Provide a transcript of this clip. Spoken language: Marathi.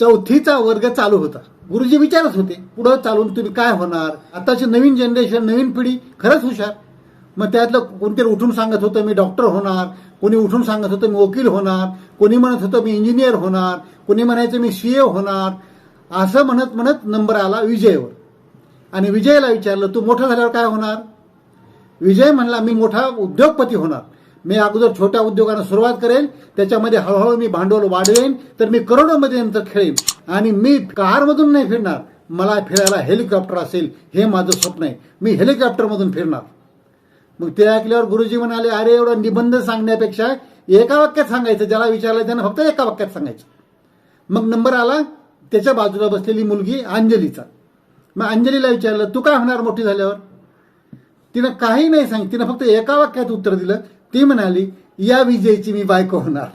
चौथीचा वर्ग चालू होता. गुरुजी विचारत होते पुढं चालून तुम्ही काय होणार? आताची नवीन जनरेशन नवीन पिढी खरंच हुशार. मग त्यातलं कोणतरी उठून सांगत होतं मी डॉक्टर होणार. कोणी उठून सांगत होतं मी वकील होणार. कोणी म्हणत होतं मी इंजिनियर होणार. कोणी म्हणायचं मी सी ए होणार. असं म्हणत म्हणत नंबर आला विजयवर. आणि विजयला विचारलं तू मोठा झाल्यावर काय होणार? विजय म्हणला मी मोठा उद्योगपती होणार. मी अगोदर छोट्या उद्योगांना सुरुवात करेन त्याच्यामध्ये हळूहळू मी भांडवल वाढवेन. तर मी करोडोमध्ये नंतर खेळेन. आणि मी कारमधून नाही फिरणार. मला फिरायला हेलिकॉप्टर असेल हे माझं स्वप्न आहे. मी हेलिकॉप्टरमधून फिरणार. मग ते ऐकल्यावर गुरुजी म्हणाले अरे एवढा निबंध सांगण्यापेक्षा एका वाक्यात सांगायचं. ज्याला विचारलं त्यानं फक्त एका वाक्यात सांगायचं. मग नंबर आला. त्याच्या बाजूला बसलेली मुलगी अंजलीचा. मग अंजलीला विचारलं तू काय होणार मोठी झाल्यावर? तिनं काही नाही सांगितलं. तिनं फक्त एका वाक्यात उत्तर दिलं ती म्हणाली या विजयची मी बायको होणार.